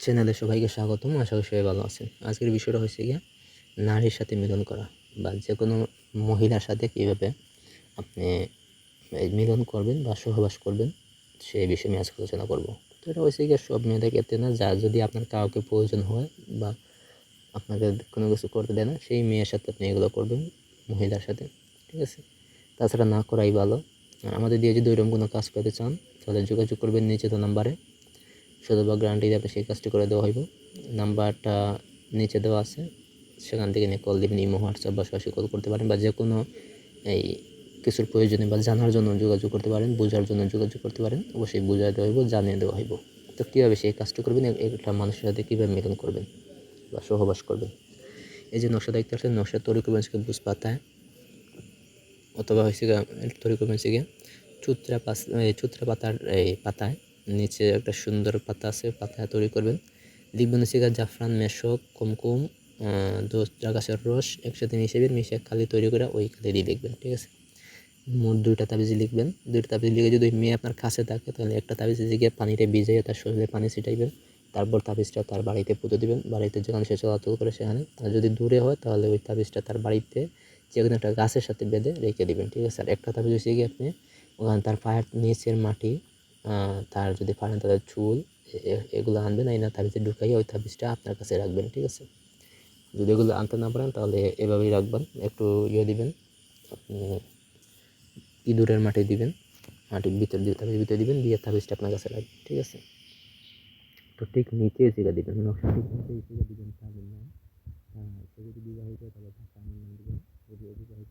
চ্যানেলে সবাইকে স্বাগতম, আশা করি সবাই ভালো আছেন। আজকের বিষয়টা হচ্ছে গিয়ে নারীর সাথে মিলন করা বা যে কোনো মহিলার সাথে কীভাবে আপনি মিলন করবেন বা সহবাস করবেন সেই বিষয়ে আমি আজকে আলোচনা করব। তো এটা হচ্ছে গিয়ে সব মেয়েদের ক্ষেত্রে না, যা যদি আপনার কাউকে প্রয়োজন হয় বা আপনাকে কোনো কিছু করতে দেয় না, সেই মেয়ের সাথে আপনি এগুলো করবেন, মহিলার সাথে, ঠিক আছে? তাছাড়া না করাই ভালো। আর আমাদের দিয়ে যদি ওইরকম কোনো কাজ করতে চান, তাহলে যোগাযোগ করবেন নিচে তো নাম্বারে। শতভাগ গ্যারান্টি দিয়ে আপনি সেই কাজটি করে দেওয়া হইব। নাম্বারটা নিচে দেওয়া আছে। সেখান থেকে নিয়ে কল দিবেন ইমো হোয়াটসঅ্যাপ বা সরাসরি কল করতে পারেন বা যে কোনো এই কিছুর প্রয়োজনে বা জানার জন্য যোগাযোগ করতে পারেন, বোঝার জন্য যোগাযোগ করতে পারেন, অবশ্যই বোঝাই দেওয়া হইব, জানিয়ে দেওয়া হইব। তো কীভাবে সেই কাজটা করবেন একটা মানুষের সাথে কীভাবে মিলন করবেন বা সহবাস করবেন? এই যে নকশা দেখতে পাচ্ছেন, নকশা তৈরি করবেন সেখানে বুঝ পাতায় অথবা হয়েছে তৈরি করবেন গিয়ে চুত্রা পাস চুত্রা পাতার এই পাতায়। নিচে একটা সুন্দর পাতা আছে পাতা তৈরি করবেন। লিখবেন হচ্ছে জাফরান, মেশক, কুমকুম গাছের রস একসাথে মিশাবেন মিশে খালি তৈরি করে ওই খালি দিয়ে লিখবেন ঠিক আছে? মোট দুইটা তাবিজ লিখবেন। দুইটা তাবিজ লিখে যদি মেয়ে আপনার কাছে থাকে, তাহলে একটা তাবিজ গিয়ে পানিতে ভিজিয়ে তার শরীরে পানি ছিটাইবেন। তারপর তাবিজটা তার বাড়িতে পুঁতে দিবেন। বাড়িতে যেখানে সে চলাচল করে সেখানে, আর যদি দূরে হয়, তাহলে ওই তাবিজটা তার বাড়িতে যে কোনো একটা গাছের সাথে বেঁধে রেখে দিবেন, ঠিক আছে? আর একটা তাবিজ হচ্ছে গিয়ে আপনি ওখানে তার পায়ের নিচের মাটি তার যদি পারেন তাদের চুল এগুলো আনবেন, এই না তাবিজে ঢুকাইয়ে ওই তাবিজটা আপনার কাছে রাখবেন, ঠিক আছে? যদি এগুলো আনতে না পারেন তাহলে এভাবেই রাখবেন, একটু ইয়ে দিবেন, আপনি ইঁদুরের মাটি দিবেন, মাটির ভিতর দিয়ে তাবিজ ভিতরে দিবেন, দিয়ে তাবিজটা আপনার কাছে রাখবেন, ঠিক আছে? তো ঠিক নিচে জিগা দিবেন নকশা ঠিক নিচে জিগা দিবেন নাম সে যদি বিবাহিত তাহলে তার নাম দিবেন, যদি অবিবাহিত